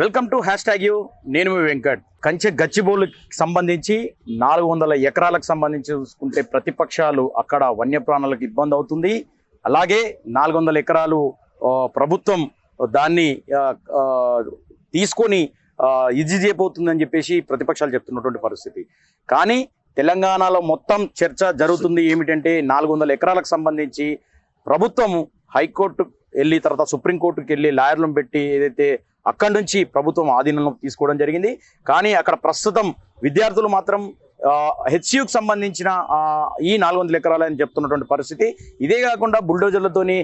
Welcome to hashtag you. నేను మీ వెంకట్. కంచె గచ్చిబౌలికి సంబంధించి నాలుగు వందల ఎకరాలకు సంబంధించి చూసుకుంటే ప్రతిపక్షాలు అక్కడ వన్యప్రాణులకు ఇబ్బంది అవుతుంది. అలాగే నాలుగు వందల ఎకరాలు ప్రభుత్వం దాన్ని తీసుకొని ఇది చేయబోతుందని చెప్పేసి ప్రతిపక్షాలు చెప్తున్నటువంటి పరిస్థితి. కానీ తెలంగాణలో మొత్తం చర్చ జరుగుతుంది ఏమిటంటే నాలుగు వందల ఎకరాలకు సంబంధించి ప్రభుత్వం హైకోర్టు వెళ్ళి తర్వాత సుప్రీంకోర్టుకి వెళ్ళి లాయర్లను పెట్టి ఏదైతే అక్కడి నుంచి ప్రభుత్వం ఆధీనంలో తీసుకోవడం జరిగింది. కానీ అక్కడ ప్రస్తుతం విద్యార్థులు మాత్రం హెచ్సియుకు సంబంధించిన ఈ నాలుగు వందల ఎకరాలని చెప్తున్నటువంటి పరిస్థితి. ఇదే కాకుండా బుల్డోజర్లతోని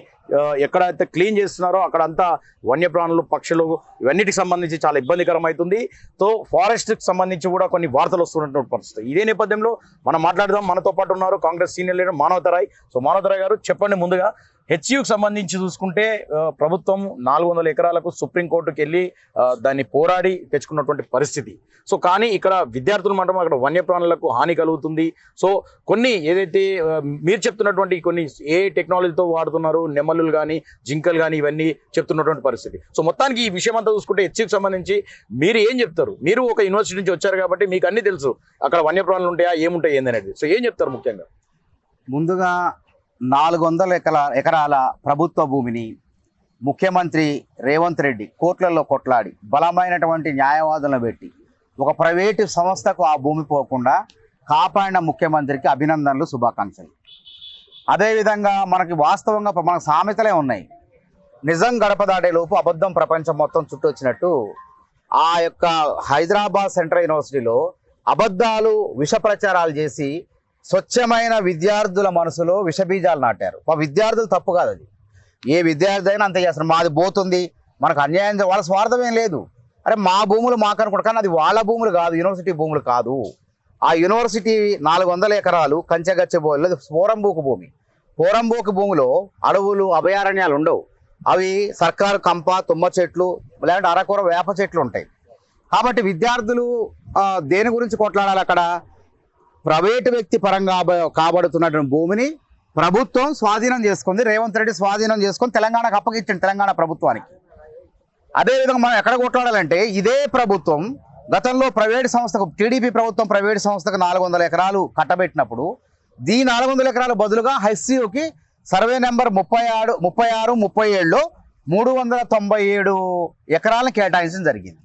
ఎక్కడైతే క్లీన్ చేస్తున్నారో అక్కడ అంతా వన్యప్రాణులు పక్షులు ఇవన్నిటికి సంబంధించి చాలా ఇబ్బందికరం అవుతుంది సో ఫారెస్ట్కి సంబంధించి కూడా కొన్ని వార్తలు వస్తున్నటువంటి పరిస్థితి. ఇదే నేపథ్యంలో మనం మాట్లాడదాం. మనతో పాటు ఉన్నారు Congress senior leader Manavatharoy so Manavatharoy గారు చెప్పండి ముందుగా. హెచ్యుకు సంబంధించి చూసుకుంటే ప్రభుత్వం నాలుగు వందల ఎకరాలకు సుప్రీంకోర్టుకి వెళ్ళి దాన్ని పోరాడి తెచ్చుకున్నటువంటి పరిస్థితి. సో కానీ ఇక్కడ విద్యార్థులు మాత్రం అక్కడ వన్యప్రాణులకు హాని కలుగుతుంది. సో కొన్ని ఏదైతే మీరు చెప్తున్నటువంటి కొన్ని ఏ టెక్నాలజీతో వాడుతున్నారు నెమలులు కానీ జింకలు కానీ ఇవన్నీ చెప్తున్నటువంటి పరిస్థితి. సో మొత్తానికి ఈ విషయం అంతా చూసుకుంటే హెచ్యుకు సంబంధించి మీరు ఏం చెప్తారు? మీరు ఒక యూనివర్సిటీ నుంచి వచ్చారు కాబట్టి మీకు అన్ని తెలుసు. అక్కడ వన్యప్రాణులు ఉంటాయా ఏముంటాయి ఏందనేది. సో ఏం చెప్తారు ముఖ్యంగా? ముందుగా నాలుగు వందల ఎకరా ఎకరాల ప్రభుత్వ భూమిని ముఖ్యమంత్రి రేవంత్ రెడ్డి కోర్టులలో కొట్లాడి బలమైనటువంటి న్యాయవాదులను పెట్టి ఒక ప్రైవేటు సంస్థకు ఆ భూమి పోకుండా కాపాడిన ముఖ్యమంత్రికి అభినందనలు శుభాకాంక్షలు. అదేవిధంగా మనకి వాస్తవంగా మన సామెతలే ఉన్నాయి. నిజం గడప అబద్ధం ప్రపంచం మొత్తం చుట్టూ వచ్చినట్టు ఆ యొక్క హైదరాబాద్ సెంట్రల్ యూనివర్సిటీలో అబద్ధాలు విష ప్రచారాలు చేసి స్వచ్ఛమైన విద్యార్థుల మనసులో విషబీజాలు నాటారు. మా విద్యార్థులు తప్పు కాదు అది. ఏ విద్యార్థి అయినా అంతే చేస్తారు. మాది పోతుంది. మనకు అన్యాయం వాళ్ళ స్వార్థం ఏం లేదు. అరే మా భూములు మాకు అనుకుంటారు కానీ అది వాళ్ళ భూములు కాదు. యూనివర్సిటీ భూములు కాదు. ఆ యూనివర్సిటీ నాలుగు వందల ఎకరాలు కంచెగచ్చబోలు పోరంబూకు భూమి. పోరంబూకు భూమిలో అడవులు అభయారణ్యాలు ఉండవు. అవి సర్కారు కంప తుమ్మ చెట్లు లేదంటే అరకూర వేప చెట్లు ఉంటాయి. కాబట్టి విద్యార్థులు దేని గురించి కొట్లాడాలి అక్కడ? ప్రైవేటు వ్యక్తి పరంగా కాబడుతున్నటువంటి భూమిని ప్రభుత్వం స్వాధీనం చేసుకుంది. రేవంత్ రెడ్డి స్వాధీనం చేసుకొని తెలంగాణకు అప్పగించింది తెలంగాణ ప్రభుత్వానికి. అదేవిధంగా మనం ఎక్కడ కొట్లాడాలంటే ఇదే ప్రభుత్వం గతంలో ప్రైవేట్ సంస్థకు టీడీపీ ప్రభుత్వం ప్రైవేటు సంస్థకు నాలుగు వందల ఎకరాలు కట్టబెట్టినప్పుడు దీ నాలుగు వందల ఎకరాల బదులుగా హెచ్సియుకి సర్వే నెంబర్ ముప్పై ఆరు ముప్పై ఆరు ముప్పై ఏడులో మూడు వందల తొంభై ఏడు ఎకరాలను కేటాయించడం జరిగింది.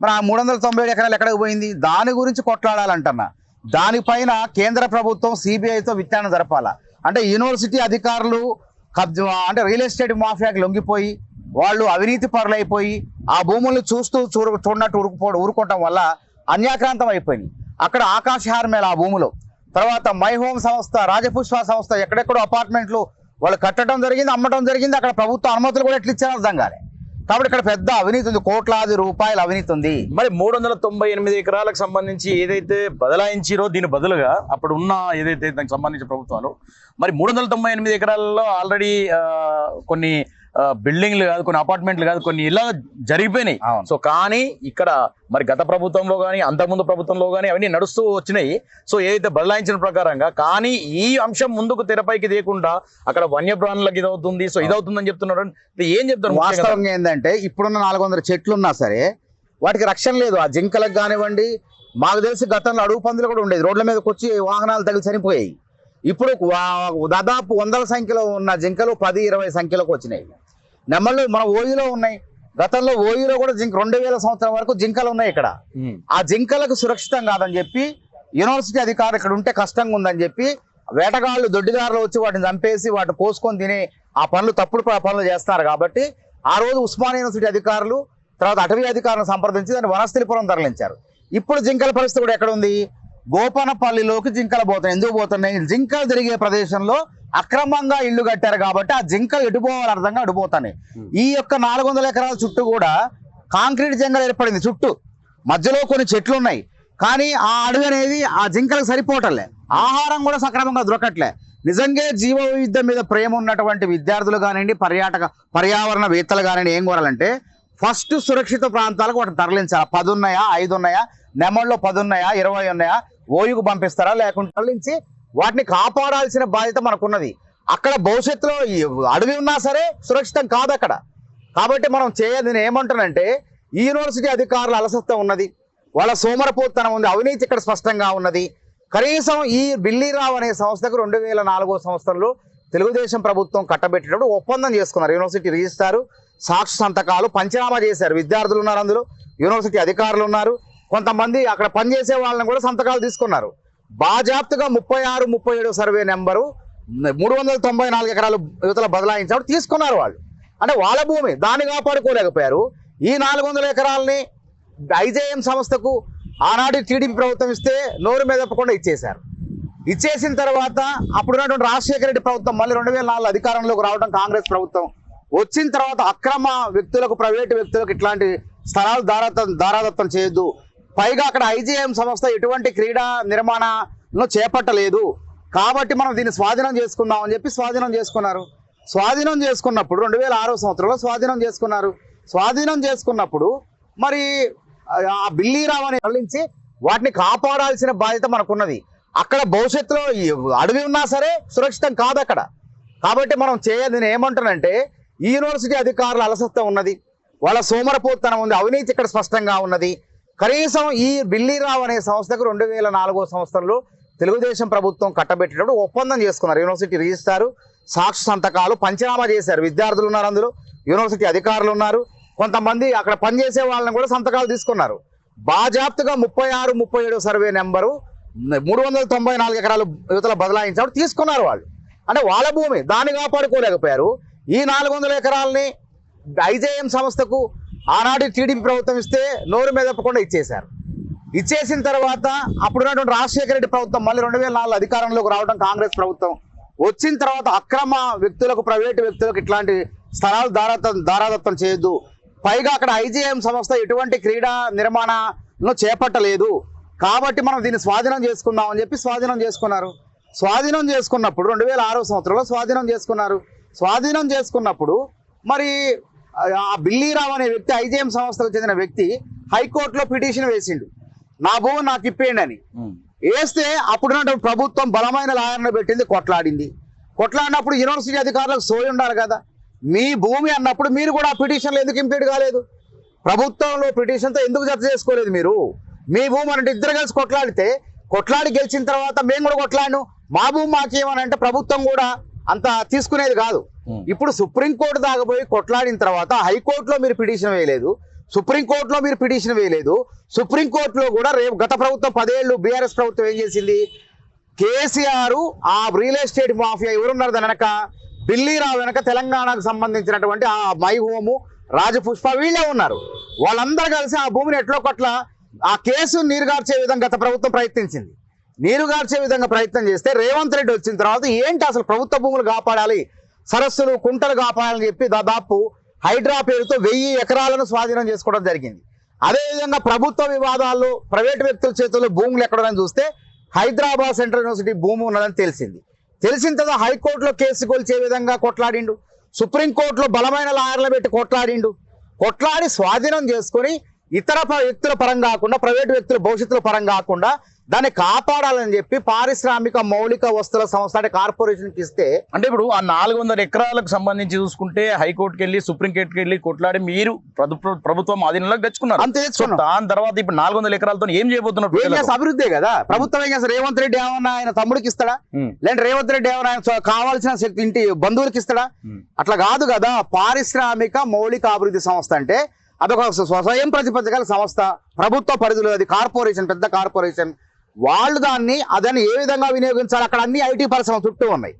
మరి ఆ మూడు వందల తొంభై ఏడు ఎకరాలు ఎక్కడికి పోయింది? దాని గురించి కొట్లాడాలంటున్నా. దానిపైన కేంద్ర ప్రభుత్వం సిబిఐతో విచారణ జరపాల. అంటే యూనివర్సిటీ అధికారులు అంటే రియల్ ఎస్టేట్ మాఫియాకి లొంగిపోయి వాళ్ళు అవినీతి పరులైపోయి ఆ భూములను చూస్తూ చూడ చూడనట్టు ఊరుకుపో ఊరుకోవటం వల్ల అన్యాక్రాంతం అయిపోయింది అక్కడ ఆకాశహారమేళ ఆ భూములో. తర్వాత మై హోమ్ సంస్థ రాజపుష్ప సంస్థ ఎక్కడెక్కడో అపార్ట్మెంట్లు వాళ్ళు కట్టడం జరిగింది అమ్మటం జరిగింది అక్కడ ప్రభుత్వ అనుమతులు కూడా ఎట్లా ఇచ్చారో అర్థం కాలే. కాబట్టి ఇక్కడ పెద్ద అవినీతి ఉంది కోట్లాది రూపాయల అవినీతి ఉంది. మరి మూడు వందల తొంభై ఎనిమిది ఎకరాలకు సంబంధించి ఏదైతే బదలాయించిరో దీని బదులుగా అప్పుడు ఉన్న ఏదైతే దానికి సంబంధించిన ప్రభుత్వాలు మరి మూడు వందల తొంభై ఎనిమిది ఎకరాలలో ఆల్రెడీ కొన్ని బిల్డింగ్లు కాదు కొన్ని అపార్ట్మెంట్లు కాదు కొన్ని ఇలా జరిగిపోయినాయి. సో కానీ ఇక్కడ మరి గత ప్రభుత్వంలో కానీ అంతకుముందు ప్రభుత్వంలో కానీ అవన్నీ నడుస్తూ వచ్చినాయి. సో ఏదైతే బదలాయించిన ప్రకారంగా కానీ ఈ అంశం ముందుకు తెరపైకి తీయకుండా అక్కడ వన్యప్రాణులకు ఇదవుతుంది. సో ఇదవుతుందని చెప్తున్నారు. అంటే ఏం చెప్తారు ముఖ్యంగా? వాస్తవంగా ఏంటంటే ఇప్పుడున్న నాలుగు వందల చెట్లు ఉన్నా సరే వాటికి రక్షణ లేదు. ఆ జింకలకు కానివ్వండి మాకు తెలిసి గతంలో అడుగు పందులు కూడా ఉండేది. రోడ్ల మీదకి వచ్చి వాహనాలు తగిలి చనిపోయాయి. ఇప్పుడు దాదాపు వందల సంఖ్యలో ఉన్న జింకలు పది ఇరవై సంఖ్యలోకి వచ్చినాయి. నెమ్మళ్ళు మన ఓయిలో ఉన్నాయి. గతంలో ఓయిలో కూడా జింక రెండు వేల సంవత్సరం వరకు జింకలు ఉన్నాయి ఇక్కడ. ఆ జింకలకు సురక్షితం కాదని చెప్పి యూనివర్సిటీ అధికారులు ఇక్కడ ఉంటే కష్టంగా ఉందని చెప్పి వేటగాళ్ళు దొడ్డిదారులు వచ్చి వాటిని చంపేసి వాటిని కోసుకొని తినే ఆ పనులు తప్పుడు పనులు చేస్తారు కాబట్టి ఆ రోజు ఉస్మానియా యూనివర్సిటీ అధికారులు తర్వాత అటవీ అధికారులను సంప్రదించి దాన్ని వనస్థలిపురం తరలించారు. ఇప్పుడు జింకల పరిస్థితి కూడా ఎక్కడ ఉంది? గోపనపల్లిలోకి జింకలు పోతున్నాయి ఎందుకు పోతున్నాయి? జింకలు తిరిగే ప్రదేశంలో అక్రమంగా ఇల్లు కట్టారు కాబట్టి ఆ జింకలు ఎటుపోవాలి అర్థంగా అడిపోతున్నాయి ఈ యొక్క నాలుగు వందల ఎకరాల చుట్టూ కూడా కాంక్రీట్ జంగల్ ఏర్పడింది చుట్టూ. మధ్యలో కొన్ని చెట్లు ఉన్నాయి కానీ ఆ అడవి అనేది ఆ జింకలకు సరిపోవటంలే ఆహారం కూడా సక్రమంగా దొరకట్లే. నిజంగా జీవ వైవిధ్యం మీద ప్రేమ ఉన్నటువంటి విద్యార్థులు కానివ్వండి పర్యాటక పర్యావరణ వేత్తలు కానివ్వండి ఏం కోరాలంటే ఫస్ట్ సురక్షిత ప్రాంతాలకు వాటిని తరలించాలి. పది ఉన్నాయా ఐదు ఉన్నాయా నెమల్లో పది ఉన్నాయా ఇరవై ఉన్నాయా? ఓయుకు పంపిస్తారా? లేకుంటే నుంచి వాటిని కాపాడాల్సిన బాధ్యత మనకున్నది. అక్కడ భవిష్యత్తులో అడవి ఉన్నా సరే సురక్షితం కాదు అక్కడ. కాబట్టి మనం చేయాలి నేను ఏమంటానంటే ఈ యూనివర్సిటీ అధికారుల అలసత్వం ఉన్నది. వాళ్ళ సోమరపోతనం ఉంది. అవినీతి ఇక్కడ స్పష్టంగా ఉన్నది. కనీసం ఈ బిల్లీరావు అనే సంస్థకు రెండు వేల నాలుగో సంవత్సరంలో తెలుగుదేశం ప్రభుత్వం కట్టబెట్టినప్పుడు ఒప్పందం చేసుకున్నారు. యూనివర్సిటీ రిజిస్టారు సాక్షి సంతకాలు పంచనామా చేశారు. విద్యార్థులు ఉన్నారు అందులో యూనివర్సిటీ అధికారులు ఉన్నారు. కొంతమంది అక్కడ పనిచేసే వాళ్ళని కూడా సంతకాలు తీసుకున్నారు. బాజాప్తుగా ముప్పై ఆరు ముప్పై ఏడు సర్వే నెంబరు మూడు వందల తొంభై నాలుగు ఎకరాలు యువతలు బదలాయించినప్పుడు తీసుకున్నారు వాళ్ళు. అంటే వాళ్ళ భూమి దాన్ని కాపాడుకోలేకపోయారు. ఈ నాలుగు వందల ఎకరాలని ఐజేఎం సంస్థకు ఆనాటి టీడీపీ ప్రభుత్వం ఇస్తే నోరు మెదపకుండా ఇచ్చేశారు. ఇచ్చేసిన తర్వాత అప్పుడున్నటువంటి రాజశేఖర రెడ్డి ప్రభుత్వం మళ్ళీ రెండు వేల నాలుగు అధికారంలోకి రావడం కాంగ్రెస్ ప్రభుత్వం. వచ్చిన తర్వాత అక్రమ వ్యక్తులకు ప్రైవేటు వ్యక్తులకు ఇట్లాంటి స్థలాలు దారాదత్తం దారాదత్తం చేయొద్దు. పైగా అక్కడ ఐజీఎం సంస్థ ఎటువంటి క్రీడా నిర్మాణాలను చేపట్టలేదు. కాబట్టి మనం దీన్ని స్వాధీనం చేసుకుందాం అని చెప్పి స్వాధీనం చేసుకున్నారు. స్వాధీనం చేసుకున్నప్పుడు రెండు వేల ఆరో సంవత్సరంలో స్వాధీనం చేసుకున్నారు. స్వాధీనం చేసుకున్నప్పుడు మరి ఆ బిల్లీరావు అని వాటిని కాపాడాల్సిన బాధ్యత మనకున్నది. అక్కడ భవిష్యత్తులో అడవి ఉన్నా సరే సురక్షితం కాదు అక్కడ. కాబట్టి మనం చేయదు నేను ఏమంటానంటే యూనివర్సిటీ అధికారుల అలసత్వం ఉన్నది. వాళ్ళ సోమరపోతనం ఉంది. అవినీతి ఇక్కడ స్పష్టంగా ఉన్నది. కనీసం ఈ బిల్లీరావు అనే సంస్థకు రెండు వేల నాలుగో సంవత్సరంలో తెలుగుదేశం ప్రభుత్వం కట్టబెట్టినప్పుడు ఒప్పందం చేసుకున్నారు. యూనివర్సిటీ రిజిస్టారు సాక్షి సంతకాలు పంచనామా చేశారు. విద్యార్థులు ఉన్నారు అందులో యూనివర్సిటీ అధికారులు ఉన్నారు. కొంతమంది అక్కడ పనిచేసే వాళ్ళని కూడా సంతకాలు తీసుకున్నారు. బాజాప్తుగా ముప్పై ఆరు ముప్పై ఏడు సర్వే నెంబరు మూడు వందల తొంభై నాలుగు ఎకరాలు యువతలు బదలాయించినప్పుడు తీసుకున్నారు వాళ్ళు. అంటే వాళ్ళ భూమి దాన్ని కాపాడుకోలేకపోయారు. ఈ నాలుగు వందల ఎకరాలని ఐజేఎం సంస్థకు ఆనాడు టీడీపీ ప్రభుత్వం ఇస్తే నోరు మెదపకుండా ఇచ్చేశారు. ఇచ్చేసిన తర్వాత అప్పుడున్నటువంటి రాజశేఖర రెడ్డి ప్రభుత్వం మళ్ళీ రెండు వేల నాలుగు అధికారంలోకి రావడం కాంగ్రెస్ ప్రభుత్వం. వచ్చిన తర్వాత అక్రమ వ్యక్తులకు ప్రైవేటు వ్యక్తులకు ఇట్లాంటి స్థలాలు దారాదత్తం దారాదత్తం చేయొద్దు. పైగా అక్కడ ఐజీఎం సంస్థ ఎటువంటి క్రీడా నిర్మాణాలను చేపట్టలేదు. కాబట్టి మనం దీన్ని స్వాధీనం చేసుకుందాం అని చెప్పి స్వాధీనం చేసుకున్నారు. స్వాధీనం చేసుకున్నప్పుడు రెండు వేల ఆరో సంవత్సరంలో స్వాధీనం చేసుకున్నారు. స్వాధీనం చేసుకున్నప్పుడు మరి ఆ బిల్లీరావు అనే వ్యక్తి ఐజీఎం సంస్థకు చెందిన వ్యక్తి హైకోర్టులో పిటిషన్ వేసిండు. నా భూమి నాకు ఇప్పేయండి అని. వేస్తే అప్పుడున్నటువంటి ప్రభుత్వం బలమైన లాయర్ను పెట్టింది కొట్లాడింది. కొట్లాడినప్పుడు యూనివర్సిటీ అధికారులకు సోయి ఉండాలి కదా. మీ భూమి అన్నప్పుడు మీరు కూడా ఆ పిటిషన్లు ఎందుకు ఇంప్లీట్ కాలేదు? ప్రభుత్వంలో పిటిషన్తో ఎందుకు జత చేసుకోలేదు మీరు? మీ భూమి అంటే ఇద్దరు కలిసి కొట్లాడితే కొట్లాడి గెలిచిన తర్వాత మేము కూడా కొట్లాడిను. మా భూమి మాకేమని అంటే ప్రభుత్వం కూడా అంత తీసుకునేది కాదు. ఇప్పుడు సుప్రీంకోర్టు దాకా పోయి కొట్లాడిన తర్వాత హైకోర్టులో మీరు పిటిషన్ వేయలేదు. సుప్రీంకోర్టులో మీరు పిటిషన్ వేయలేదు. సుప్రీంకోర్టులో కూడా రేపు గత ప్రభుత్వం పదేళ్ళు బీఆర్ఎస్ ప్రభుత్వం ఏం చేసింది? కేసీఆర్ ఆ రియల్ ఎస్టేట్ మాఫియా ఎవరున్నారు దాని వెనక? బిల్లీరావు వెనక తెలంగాణకు సంబంధించినటువంటి ఆ మై హోము రాజపుష్ప వీళ్ళే ఉన్నారు. వాళ్ళందరూ కలిసి ఆ భూమిని ఎట్లో కొట్ల? ఆ కేసు నీరుగార్చే విధంగా గత ప్రభుత్వం ప్రయత్నించింది. నీరుగార్చే విధంగా ప్రయత్నం చేస్తే రేవంత్ రెడ్డి వచ్చిన తర్వాత ఏంటి అసలు ప్రభుత్వ భూములు కాపాడాలి? సరస్సులు కుంటలు కాపాడాలని చెప్పి దాదాపు హైడ్రా పేరుతో వెయ్యి ఎకరాలను స్వాధీనం చేసుకోవడం జరిగింది. అదేవిధంగా ప్రభుత్వ వివాదాల్లో ప్రైవేట్ వ్యక్తుల చేతుల్లో భూములు ఎక్కడని చూస్తే హైదరాబాద్ సెంట్రల్ యూనివర్సిటీ భూమి ఉన్నదని తెలిసింది. తెలిసిన తర్వాత హైకోర్టులో కేసు కొలిచే విధంగా కొట్లాడిండు. సుప్రీంకోర్టులో బలమైన లాయర్లు పెట్టి కొట్లాడిండు. కొట్లాడి స్వాధీనం చేసుకొని ఇతర వ్యక్తుల పరం కాకుండా ప్రైవేట్ వ్యక్తుల భవిష్యత్తుల పరం కాకుండా దాన్ని కాపాడాలని చెప్పి పారిశ్రామిక మౌలిక వస్తువుల సంస్థ అంటే కార్పొరేషన్కి ఇస్తే అంటే ఇప్పుడు ఆ నాలుగు వందల ఎకరాలకు సంబంధించి చూసుకుంటే హైకోర్టుకి వెళ్ళి సుప్రీంకోర్టుకి వెళ్ళి కొట్లాడి మీరు ప్రభు- ప్రభుత్వం ఆధీనంలోకి తెచ్చుకున్నారు. అంతే. దాని తర్వాత ఇప్పుడు నాలుగు వందల ఎకరాలతో ఏం చేయబోతున్నారు ఏం ప్రజలకు? చేస్తే అభివృద్ధే కదా. ప్రభుత్వం ఏం చేస్తారు? రేవంత్ రెడ్డి ఏమన్నా ఆయన తమ్ముడికి ఇస్తాడా? లేదంటే రేవంత్ రెడ్డి ఏమైనా ఆయన కావాల్సిన శక్తి ఇంటి బంధువులకి ఇస్తాడా. అట్లా కాదు కదా. పారిశ్రామిక మౌలిక అభివృద్ధి సంస్థ అంటే అదొక స్వ- స్వయం ప్రతిపత్తి గల సంస్థ. ప్రభుత్వ పరిధిలో అది కార్పొరేషన్ పెద్ద కార్పొరేషన్. వాళ్ళు దాన్ని అదని ఏ విధంగా వినియోగించాలి? అక్కడ అన్ని ఐటీ పరిశ్రమ చుట్టూ ఉన్నాయి.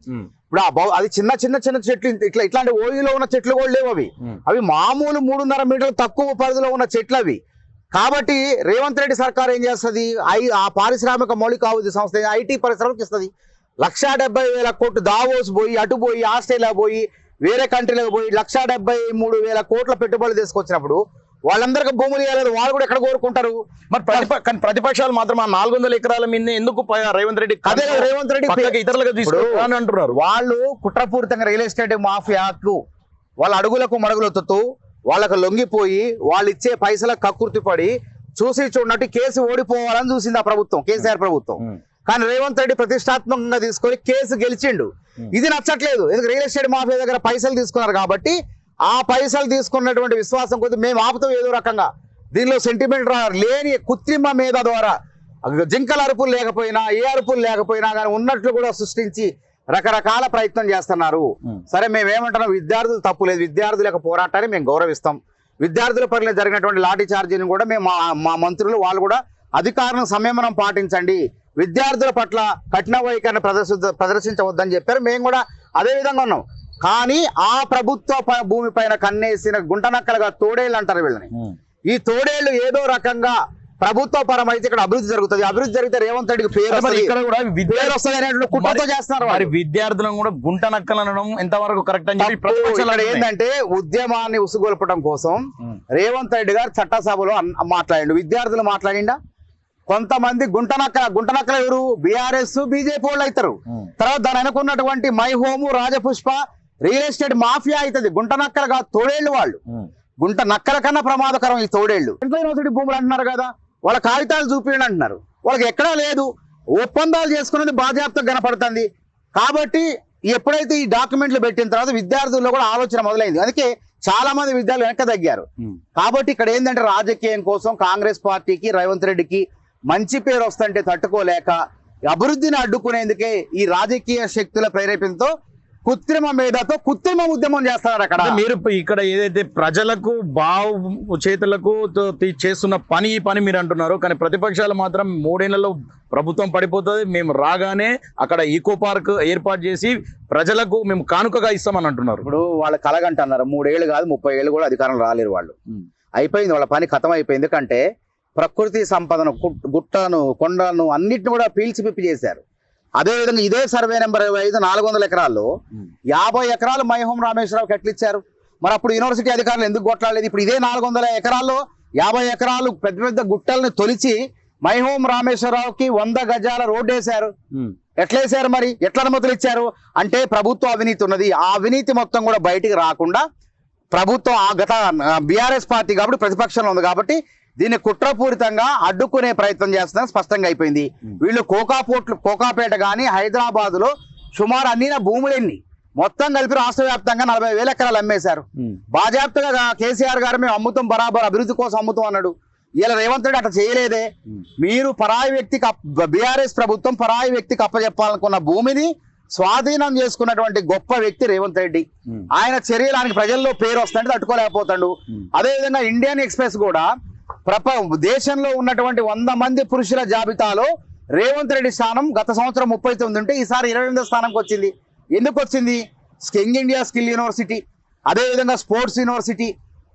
ఇప్పుడు ఆ అది చిన్న చిన్న చిన్న చెట్లు ఇట్లా ఇట్లాంటి ఓయిలో ఉన్న చెట్లు కూడా లేవు అవి. అవి మామూలు మూడున్నర మీటర్లు తక్కువ పరిధిలో ఉన్న చెట్లు అవి. కాబట్టి రేవంత్ రెడ్డి సర్కార్ ఏం చేస్తుంది? ఐ ఆ పారిశ్రామిక మౌలిక అభివృద్ధి సంస్థ ఐటీ పరిశ్రమలకు ఇస్తుంది? లక్షా డెబ్బై వేల కోట్లు దావోస్ పోయి అటు పోయి ఆస్ట్రేలియా పోయి వేరే కంట్రీలకు పోయి లక్షా డెబ్బై మూడు వేల కోట్ల పెట్టుబడులు తీసుకొచ్చినప్పుడు వాళ్ళందరికీ భూములు ఇవ్వలేదు వాళ్ళు కూడా ఎక్కడ కోరుకుంటారు? మరి కానీ ప్రతిపక్షాలు మాత్రం ఆ నాలుగు వందల ఎకరాల మీద ఎందుకు రేవంత్ రెడ్డి అదే కదా రేవంత్ రెడ్డి ఇతరులకు తీసుకుంటారు అని అంటున్నారు. వాళ్ళు కుట్రపూరితంగా రియల్ ఎస్టేట్ మాఫియాకు వాళ్ళ అడుగులకు మడుగులెత్తుతూ వాళ్ళకు లొంగిపోయి వాళ్ళు ఇచ్చే పైసలకు కక్కుర్తి పడి చూసి చూడనట్టు కేసు ఓడిపోవాలని చూసింది ఆ ప్రభుత్వం కేసీఆర్ ప్రభుత్వం. కానీ రేవంత్ రెడ్డి ప్రతిష్టాత్మకంగా తీసుకొని కేసు గెలిచిండు. ఇది నచ్చట్లేదు. ఎందుకు రియల్ ఎస్టేట్ మాఫియా దగ్గర పైసలు తీసుకున్నారు కాబట్టి ఆ పైసలు తీసుకున్నటువంటి విశ్వాసం కొద్ది మేము ఆపుతాం ఏదో రకంగా. దీనిలో సెంటిమెంట్ లేని కృత్రిమ మీద ద్వారా జింకల అరుపులు లేకపోయినా ఏ అరుపులు లేకపోయినా కానీ ఉన్నట్లు కూడా సృష్టించి రకరకాల ప్రయత్నం చేస్తున్నారు. సరే మేము ఏమంటున్నాం విద్యార్థులు తప్పు లేదు. విద్యార్థుల యొక్క పోరాటాన్ని మేము గౌరవిస్తాం. విద్యార్థుల పట్ల జరిగినటువంటి లాఠీ చార్జీని కూడా మేము మా మా మంత్రులు వాళ్ళు కూడా అధికారులను సంయమనం పాటించండి. విద్యార్థుల పట్ల కఠిన వైఖరిని ప్రదర్శించ ప్రదర్శించవద్దని చెప్పారు. మేము కూడా అదే విధంగా ఉన్నాం. కానీ ఆ ప్రభుత్వ భూమి పైన కన్నేసిన గుంటనక్కలుగా తోడేళ్ళు అంటారు వీళ్ళని. ఈ తోడేళ్ళు ఏదో రకంగా ప్రభుత్వ పరమైతే ఇక్కడ అభివృద్ధి జరుగుతుంది అభివృద్ధి జరిగితే రేవంత్ రెడ్డికి పేరు. ఇక్కడ కూడా పేరు వస్తుంది కుట్రతో చేస్తున్నారు మరి. విద్యార్థులను కూడా గుంట నక్కలు అనడం ఎంతవరకు కరెక్ట్ అని చెప్పి. ఏంటంటే ఉద్యమాన్ని ఉసుగొల్పడం కోసం. రేవంత్ రెడ్డి గారు చట్టసభలో మాట్లాడిండు విద్యార్థులు మాట్లాడిండా కొంతమంది గుంటనక్కల గుంటనక్కల ఎవరు బీఆర్ఎస్ బీజేపీ వాళ్ళు అవుతారు. తర్వాత దాని అనుకున్నటువంటి my home Rajapushpa real estate mafia అవుతుంది. గుంటనక్కలుగా తోడేళ్ళు వాళ్ళు. గుంట నక్కల కన్నా ప్రమాదకరం ఈ తోడేళ్ళు. యూనివర్సిటీ భూములు అంటున్నారు కదా వాళ్ళ కాగితాలు చూపించండి అంటున్నారు. వాళ్ళకి ఎక్కడా లేదు. ఒప్పందాలు చేసుకున్నది బాధ్యత కనపడుతుంది. కాబట్టి ఎప్పుడైతే ఈ డాక్యుమెంట్లు పెట్టిన తర్వాత విద్యార్థుల్లో కూడా ఆలోచన మొదలైంది. అందుకే చాలా మంది విద్యార్థులు వెనక తగ్గారు. కాబట్టి ఇక్కడ ఏంటంటే రాజకీయం కోసం కాంగ్రెస్ పార్టీకి రేవంత్ రెడ్డికి మంచి పేరు వస్తుంటే తట్టుకోలేక అభివృద్ధిని అడ్డుకునేందుకే ఈ రాజకీయ శక్తుల ప్రేరేపణతో కృత్రిమ మేధతో కృత్రిమ ఉద్యమం చేస్తున్నారు అక్కడ. మీరు ఇక్కడ ఏదైతే ప్రజలకు బావు చేతులకు చేస్తున్న పని ఈ పని మీరు అంటున్నారు. కానీ ప్రతిపక్షాలు మాత్రం మూడేళ్ళలో ప్రభుత్వం పడిపోతుంది. మేము రాగానే అక్కడ ఈకో పార్క్ ఏర్పాటు చేసి ప్రజలకు మేము కానుకగా ఇస్తామని అంటున్నారు. ఇప్పుడు వాళ్ళ కలగంటున్నారు మూడేళ్ళు కాదు ముప్పై ఏళ్ళు కూడా అధికారం రాలేరు వాళ్ళు. అయిపోయింది వాళ్ళ పని ఖతం అయిపోయింది. ఎందుకంటే ప్రకృతి సంపదను గుట్టను కొండను అన్నిటిని కూడా పీల్చి పిప్పి చేశారు. అదేవిధంగా ఇదే సర్వే నెంబర్ ఇరవై ఐదు నాలుగు వందల ఎకరాల్లో యాభై ఎకరాలు మైహోం రామేశ్వరరావుకి ఎట్లా ఇచ్చారు మరి అప్పుడు యూనివర్సిటీ అధికారులు ఎందుకు కొట్లాడలేదు? ఇప్పుడు ఇదే నాలుగు వందల ఎకరాల్లో యాభై ఎకరాలు పెద్ద పెద్ద గుట్టల్ని తొలిచి మైహోం రామేశ్వరరావుకి వంద గజాల రోడ్డు వేశారు ఉమ్. ఎట్లా వేశారు మరి? ఎట్లా అనుమతులు ఇచ్చారు? అంటే ప్రభుత్వ అవినీతి ఉన్నది. ఆ అవినీతి మొత్తం కూడా బయటికి రాకుండా ప్రభుత్వం ఆ గత బీఆర్ఎస్ పార్టీ కాబట్టి ప్రతిపక్షంలో ఉంది కాబట్టి దీన్ని కుట్రపూరితంగా అడ్డుకునే ప్రయత్నం చేస్తున్నారు. స్పష్టంగా అయిపోయింది. వీళ్ళు కోకాపోట్లు కోకాపేట కానీ హైదరాబాద్లో సుమారు అన్ని భూములు ఎన్ని? మొత్తం కలిపి రాష్ట్ర వ్యాప్తంగా నలభై వేల ఎకరాలు అమ్మేశారు. బాజాప్తగా కేసీఆర్ గారు మేము అమ్ముతాం బరాబర్ అభివృద్ధి కోసం అమ్ముతాం అన్నాడు. ఇలా రేవంత్ రెడ్డి అట్లా చేయలేదే. మీరు పరాయి వ్యక్తికి బీఆర్ఎస్ ప్రభుత్వం పరాయి వ్యక్తికి అప్పచెప్పాలనుకున్న భూమిని స్వాధీనం చేసుకున్నటువంటి గొప్ప వ్యక్తి రేవంత్ రెడ్డి. ఆయన చర్యలు ఆయనకి ప్రజల్లో పేరు వస్తుంటే తట్టుకోలేకపోతాడు. అదేవిధంగా ఇండియన్ ఎక్స్ప్రెస్ కూడా ప్రప దేశంలో ఉన్నటువంటి వంద మంది పురుషుల జాబితాలో రేవంత్ రెడ్డి స్థానం గత సంవత్సరం ముప్పై తొమ్మిది ఉంటే ఈసారి ఇరవై ఎనిమిదో స్థానంకి వచ్చింది. ఎందుకు వచ్చింది? స్కింగ్ ఇండియా స్కిల్ యూనివర్సిటీ అదేవిధంగా స్పోర్ట్స్ యూనివర్సిటీ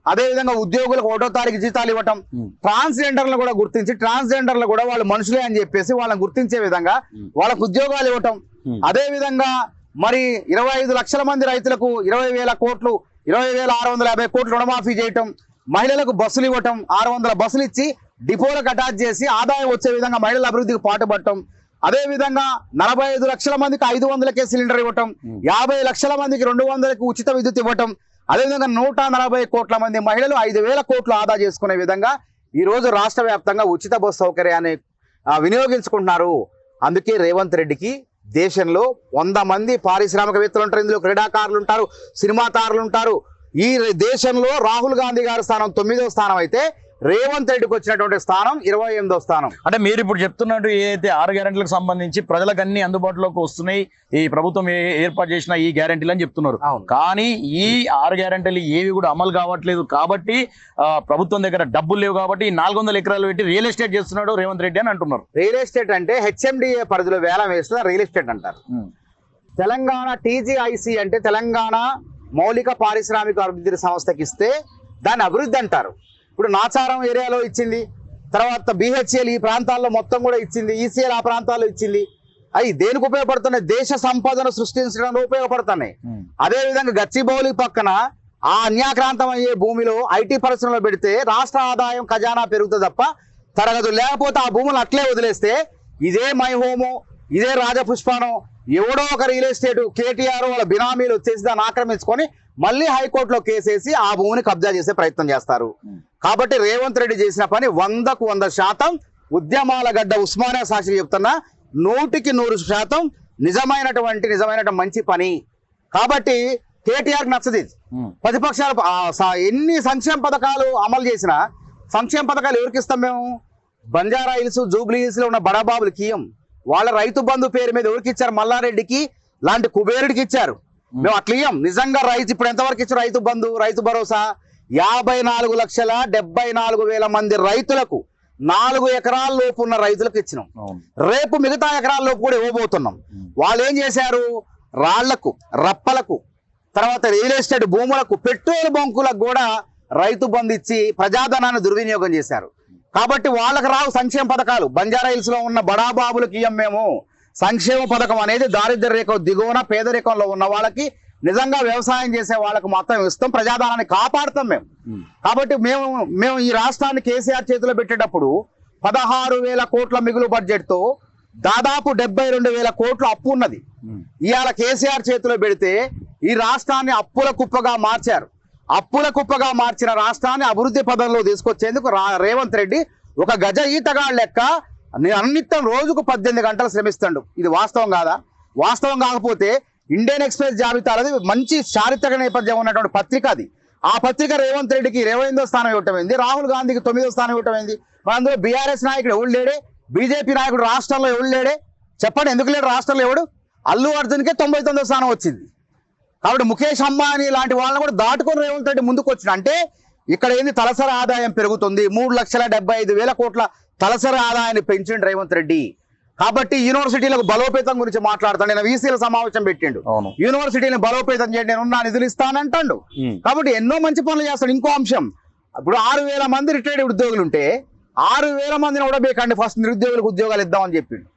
అదేవిధంగా ఉద్యోగులకు ఒకటో తారీఖు జీతాలు ఇవ్వటం. ట్రాన్స్జెండర్లు కూడా గుర్తించి ట్రాన్స్జెండర్లు కూడా వాళ్ళు మనుషులే అని చెప్పేసి వాళ్ళని గుర్తించే విధంగా వాళ్ళకు ఉద్యోగాలు ఇవ్వటం. ఉమ్. అదే విధంగా మరి ఇరవై ఐదు లక్షల మంది రైతులకు ఇరవై వేల కోట్లు ఇరవై వేల ఆరు వందల యాభై కోట్లు రుణమాఫీ చేయటం. మహిళలకు బస్సులు ఇవ్వటం ఆరు వందల బస్సులు ఇచ్చి డిపోలకు అటాచ్ చేసి ఆదాయం వచ్చే విధంగా మహిళల అభివృద్ధికి పాటుపడటం. అదేవిధంగా నలభై ఐదు లక్షల మందికి ఐదు వందలకే సిలిండర్ ఇవ్వటం యాభై లక్షల మందికి రెండు వందలకి ఉచిత విద్యుత్ ఇవ్వటం. అదేవిధంగా నూట నలభై కోట్ల మంది మహిళలు ఐదు వేల కోట్లు ఆదా చేసుకునే విధంగా ఈరోజు రాష్ట్ర వ్యాప్తంగా ఉచిత బస్సు సౌకర్యాన్ని వినియోగించుకుంటున్నారు. అందుకే రేవంత్ రెడ్డికి దేశంలో వంద మంది పారిశ్రామికవేత్తలు ఉంటారు. ఇందులో క్రీడాకారులు ఉంటారు సినిమా తారులు ఉంటారు. ఈ దేశంలో రాహుల్ గాంధీ గారి స్థానం తొమ్మిదో స్థానం అయితే రేవంత్ రెడ్డికి వచ్చినటువంటి స్థానం ఇరవై ఎనిమిదో స్థానం. అంటే మీరు ఇప్పుడు చెప్తున్నట్టు ఏదైతే ఆరు గ్యారెంటీలకు సంబంధించి ప్రజలకు అన్ని అందుబాటులోకి వస్తున్నాయి ఈ ప్రభుత్వం ఏర్పాటు చేసిన ఈ గ్యారెంటీలు అని చెప్తున్నారు. కానీ ఈ ఆరు గ్యారెంటీలు ఏవి కూడా అమలు కావట్లేదు కాబట్టి ప్రభుత్వం దగ్గర డబ్బులు లేవు కాబట్టి నాలుగు వందల ఎకరాలు పెట్టి రియల్ ఎస్టేట్ చేస్తున్నాడు రేవంత్ రెడ్డి అని అంటున్నారు. రియల్ ఎస్టేట్ అంటే హెచ్ఎండిఏ పరిధిలో వేలం వేస్తే రియల్ ఎస్టేట్ అంటారు. తెలంగాణ టీజీఐసి అంటే తెలంగాణ మౌలిక పారిశ్రామిక అభివృద్ధి సంస్థకి ఇస్తే దాన్ని అభివృద్ధి అంటారు. ఇప్పుడు నాచారం ఏరియాలో ఇచ్చింది తర్వాత బిహెచ్ఎల్ ఈ ప్రాంతాల్లో మొత్తం కూడా ఇచ్చింది ఈసీఎల్ ఆ ప్రాంతాల్లో ఇచ్చింది. అవి దేనికి ఉపయోగపడుతున్నాయి? దేశ సంపదను సృష్టించడానికి ఉపయోగపడుతున్నాయి. అదే విధంగా గచ్చిబౌలి పక్కన ఆ అన్యాక్రాంతం అయ్యే భూమిలో ఐటీ పరిశ్రమలో పెడితే రాష్ట్ర ఆదాయం ఖజానా పెరుగుతుంది తప్ప తరగదు లేకపోతే ఆ భూములు అట్లే వదిలేస్తే ఇదే మై హోము. ఇదే రాజపుష్పానం ఎవడో ఒక రియల్ ఎస్టేట్ కేటీఆర్ వాళ్ళ బినామీలు వచ్చేసి దాన్ని ఆక్రమించుకొని మళ్ళీ హైకోర్టులో కేసేసి ఆ భూమిని కబ్జా చేసే ప్రయత్నం చేస్తారు. కాబట్టి రేవంత్ రెడ్డి చేసిన పని వందకు వంద శాతం ఉద్యమాల గడ్డ ఉస్మానియా సాక్షి చెప్తున్నా నూటికి నూరు శాతం నిజమైనటువంటి నిజమైనటువంటి మంచి పని. కాబట్టి కేటీఆర్ నచ్చది ప్రతిపక్షాలు ఎన్ని సంక్షేమ పథకాలు అమలు చేసినా సంక్షేమ పథకాలు ఎవరికి ఇస్తాం మేము? బంజారా హిల్స్ జూబ్లీ హిల్స్లో ఉన్న బడాబాబులకి ఇయ్యం. వాళ్ళ రైతు బంధు పేరు మీద ఎవరికి ఇచ్చారు? మల్లారెడ్డికి లాంటి కుబేరుడికి ఇచ్చారు. మేము. అట్లా నిజంగా రైతు ఇప్పుడు ఎంతవరకు ఇచ్చారు రైతు బంధు రైతు భరోసా? యాభై నాలుగు లక్షల డెబ్బై నాలుగు వేల మంది రైతులకు నాలుగు ఎకరాల లోపు ఉన్న రైతులకు ఇచ్చినాం. రేపు మిగతా ఎకరాల లోపు కూడా ఇవ్వబోతున్నాం. వాళ్ళు ఏం చేశారు? రాళ్ళకు రప్పలకు తర్వాత రియల్ ఎస్టేట్ భూములకు పెట్రోల్ బంకులకు కూడా రైతు బంధు ఇచ్చి ప్రజాధనాన్ని దుర్వినియోగం చేశారు. కాబట్టి వాళ్ళకి రావు సంక్షేమ పథకాలు. బంజారా హిల్స్లో ఉన్న బడాబాబులకి ఇయ్యం మేము. సంక్షేమ పథకం అనేది దారిద్ర్య రేఖ దిగువన పేదరికంలో ఉన్న వాళ్ళకి నిజంగా వ్యవసాయం చేసే వాళ్ళకి మొత్తం ఇస్తాం. ప్రజాధనాన్ని కాపాడుతాం మేము. కాబట్టి మేము మేము ఈ రాష్ట్రాన్ని కేసీఆర్ చేతిలో పెట్టేటప్పుడు పదహారు వేల కోట్ల మిగులు బడ్జెట్తో దాదాపు డెబ్బై రెండు వేల కోట్ల అప్పు ఉన్నది. ఇవాళ కేసీఆర్ చేతిలో పెడితే ఈ రాష్ట్రాన్ని అప్పుల కుప్పగా మార్చారు. అప్పుల కుప్పగా మార్చిన రాష్ట్రాన్ని అభివృద్ధి పదంలో తీసుకొచ్చేందుకు రా- రేవంత్ రెడ్డి ఒక గజ ఈతగాళ్ళ లెక్క అన్నిత్తం రోజుకు పద్దెనిమిది గంటలు శ్రమిస్తాడు. ఇది వాస్తవం కాదా? వాస్తవం కాకపోతే ఇండియన్ ఎక్స్ప్రెస్ జాబితాలది మంచి చారిత్రక నేపథ్యం ఉన్నటువంటి పత్రిక అది. ఆ పత్రిక రేవంత్ రెడ్డికి ఇరవై ఎనిమిదో స్థానం ఇవ్వటమైంది రాహుల్ గాంధీకి తొమ్మిదో స్థానం ఇవ్వటమైంది అందులో బీఆర్ఎస్ నాయకుడు ఎవడు లేడే? బీజేపీ నాయకుడు రాష్ట్రంలో ఎవడు లేడే? చెప్పండి ఎందుకు లేడు రాష్ట్రంలో ఎవడు? అల్లు అర్జున్కే తొంభై తొమ్మిదో స్థానం వచ్చింది. కాబట్టి ముఖేష్ అంబానీ లాంటి వాళ్ళని కూడా దాటుకొని రేవంత్ రెడ్డి ముందుకు వచ్చిన అంటే ఇక్కడ ఏంది తలసరి ఆదాయం పెరుగుతుంది. మూడు లక్షల డెబ్బై ఐదు వేల కోట్ల తలసరి ఆదాయాన్ని పెంచిండు రేవంత్ రెడ్డి. కాబట్టి యూనివర్సిటీలకు బలోపేతం గురించి మాట్లాడతాడు. నేను వీసీల సమావేశం పెట్టిండు. యూనివర్సిటీని బలోపేతం చేయండి నేను నా నిధులు ఇస్తానంటాడు. కాబట్టి ఎన్నో మంచి పనులు చేస్తాడు. ఇంకో అంశం. ఇప్పుడు ఆరు వేల మంది రిటైర్డ్ ఉద్యోగులు ఉంటే ఆరు వేల మందిని కూడా ఫస్ట్ నిరుద్యోగులకు ఉద్యోగాలు ఇద్దామని చెప్పిండు.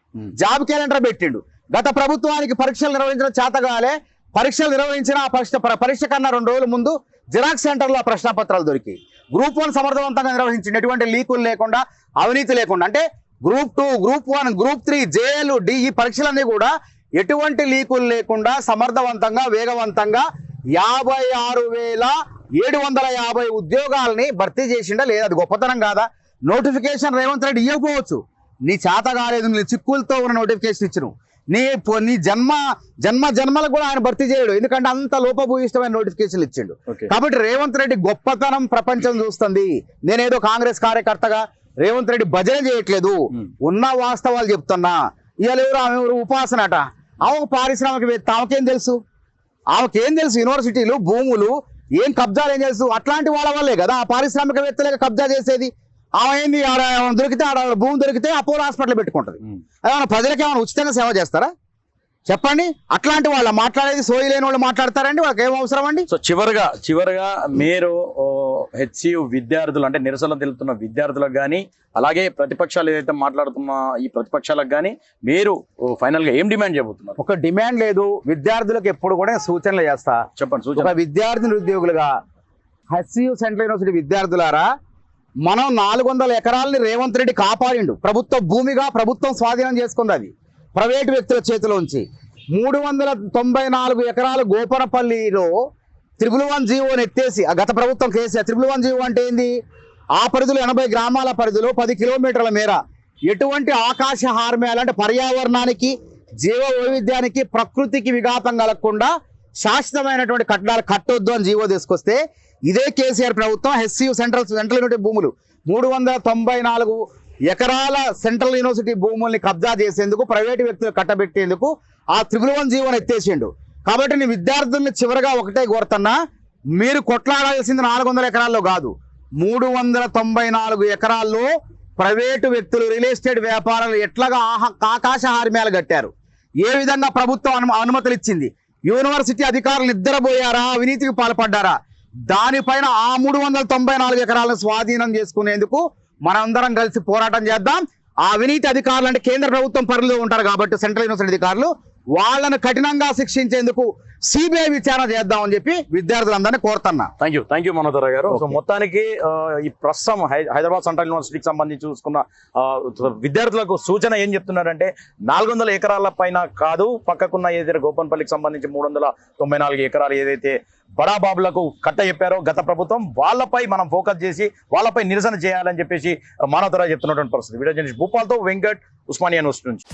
జాబ్ క్యాలెండర్ పెట్టిండు. గత ప్రభుత్వానికి పరీక్షలు నిర్వహించిన చేతగాలే పరీక్షలు నిర్వహించిన ఆ పరీక్ష ప- పరీక్ష కన్నా రెండు రోజుల ముందు జిరాక్స్ సెంటర్లో ఆ ప్రశ్నపత్రాలు దొరికి గ్రూప్ వన్ సమర్థవంతంగా నిర్వహించింది ఎటువంటి లీకులు లేకుండా అవినీతి లేకుండా అంటే group two group one group three జేఏలు DE పరీక్షలన్నీ కూడా ఎటువంటి లీకులు లేకుండా సమర్థవంతంగా వేగవంతంగా యాభై ఆరు వేల ఏడు వందల యాభై ఉద్యోగాల్ని భర్తీ చేసిండా లేదా? అది గొప్పతనం కాదా? నోటిఫికేషన్ రేవంత్ రెడ్డి ఇవ్వకపోవచ్చు నీ చేత కాలేదు నీ చిక్కులతో ఉన్న నోటిఫికేషన్ ఇచ్చినావు. నీ పొ- నీ జన్మ జన్మ జన్మలకు కూడా ఆయన భర్తీ చేయడు. ఎందుకంటే అంత లోపభూయిష్టమైన నోటిఫికేషన్లు ఇచ్చిండు. కాబట్టి రేవంత్ రెడ్డి గొప్పతనం ప్రపంచం చూస్తుంది. నేనేదో కాంగ్రెస్ కార్యకర్తగా రేవంత్ రెడ్డి భజన చేయట్లేదు. ఉన్న వాస్తవాలు చెప్తున్నా. ఇవాళ ఎవరు ఆమె ఎవరు ఉపాసనట? ఆమె ఒక పారిశ్రామికవేత్త ఆమెకేం తెలుసు? ఆమెకేం తెలుసు? యూనివర్సిటీలు భూములు ఏం కబ్జాలు ఏం తెలుసు? అట్లాంటి వాళ్ళ వల్లే కదా ఆ పారిశ్రామికవేత్తలే కబ్జా చేసేది? ఆమె ఏంది ఆడ దొరికితే ఆడ భూమి దొరికితే అపోలో హాస్పిటల్ పెట్టుకుంటది. ఏమైనా ప్రజలకు ఏమైనా ఉచితంగా సేవ చేస్తారా? చెప్పండి. అట్లాంటి వాళ్ళ మాట్లాడేది సోయి లేని వాళ్ళు మాట్లాడతారండి? వాళ్ళకి ఏం అవసరం అండి? సో చివరగా చివరగా మీరు హెచ్సియు విద్యార్థులు అంటే నిరసన తెలుపుతున్న విద్యార్థులకు కానీ అలాగే ప్రతిపక్షాలు ఏదైతే మాట్లాడుతున్న ఈ ప్రతిపక్షాలకు కానీ మీరు ఫైనల్గా ఏం డిమాండ్ చేయబోతున్నారు? ఒక డిమాండ్ లేదు. విద్యార్థులకు ఎప్పుడు కూడా సూచనలు చేస్తా. చెప్పండి సూచన విద్యార్థి నిరుద్యోగులుగా హెచ్సియు సెంట్రల్ యూనివర్సిటీ విద్యార్థులారా మనం నాలుగు వందల ఎకరాలని రేవంత్ రెడ్డి కాపాడిండు. ప్రభుత్వ భూమిగా ప్రభుత్వం స్వాధీనం చేసుకుంది అది. ప్రైవేటు వ్యక్తుల చేతిలోంచి మూడు వందల తొంభై నాలుగు ఎకరాలు గోపరపల్లిలో త్రిపుల్ వన్ జీవోని ఎత్తేసి గత ప్రభుత్వం కేసీఆర్ త్రిపుల్ వన్ జీవో అంటే ఏంది? ఆ పరిధిలో ఎనభై గ్రామాల పరిధిలో పది కిలోమీటర్ల మేర ఎటువంటి ఆకాశ హార్మేలు అంటే పర్యావరణానికి జీవ వైవిధ్యానికి ప్రకృతికి విఘాతం కలగకుండా శాశ్వతమైనటువంటి కట్టడాలు కట్టొద్దు అని జీవో తీసుకొస్తే ఇదే కేసీఆర్ ప్రభుత్వం హెచ్సియు సెంట్రల్ సెంట్రల్ యూనివర్సిటీ భూములు. మూడు వందల తొంభై నాలుగు ఎకరాల సెంట్రల్ యూనివర్సిటీ భూముల్ని కబ్జా చేసేందుకు ప్రైవేటు వ్యక్తులు కట్టబెట్టేందుకు ఆ త్రిపుల్ వన్ జీవోని ఎత్తేసిండు. కాబట్టి నేను విద్యార్థుల్ని చివరిగా ఒకటే కోరుతున్నా మీరు కొట్లాడాల్సింది నాలుగు వందల ఎకరాల్లో కాదు. మూడు వందల తొంభై నాలుగు ఎకరాల్లో ప్రైవేటు వ్యక్తులు రియల్ ఎస్టేట్ వ్యాపారాలు ఎట్లాగా ఆహా- ఆకాశ హార్మ్యాలు కట్టారు? ఏ విధంగా ప్రభుత్వం అను అనుమతులు ఇచ్చింది యూనివర్సిటీ అధికారులు నిద్రపోయారా అవినీతికి పాల్పడ్డారా? దానిపైన ఆ మూడు వందల తొంభై నాలుగు ఎకరాలను స్వాధీనం చేసుకునేందుకు మనందరం కలిసి పోరాటం చేద్దాం. ఆ అవినీతి అధికారులు అంటే కేంద్ర ప్రభుత్వం పరిధిలో ఉంటారు కాబట్టి సెంట్రల్ యూనివర్సిటీ అధికారులు వాళ్ళను కఠినంగా శిక్షించేందుకు సిబిఐ విచారణ చేద్దామని చెప్పి విద్యార్థులందరినీ కోరుతున్నా. Thank you thank you Manodara గారు. సో. మొత్తానికి ఈ ప్రస్తుతం హైదరాబాద్ సెంట్రల్ యూనివర్సిటీకి సంబంధించి చూసుకున్న విద్యార్థులకు సూచన ఏం చెప్తున్నారంటే నాలుగు వందల ఎకరాల పైన కాదు పక్కకున్న ఏదైతే గోపన్పల్లికి సంబంధించి మూడు వందల తొంభై నాలుగు ఎకరాలు ఏదైతే బడాబాబులకు కట్ట చెప్పారో. గత ప్రభుత్వం వాళ్ళపై మనం ఫోకస్ చేసి వాళ్ళపై నిరసన చేయాలని చెప్పేసి మానవతరా చెప్తున్నటువంటి పరిస్థితి. వీడియో జర్నలిస్ట్ భూపాల్తో వెంకట్ ఉస్మానియా న్యూస్ నుంచి.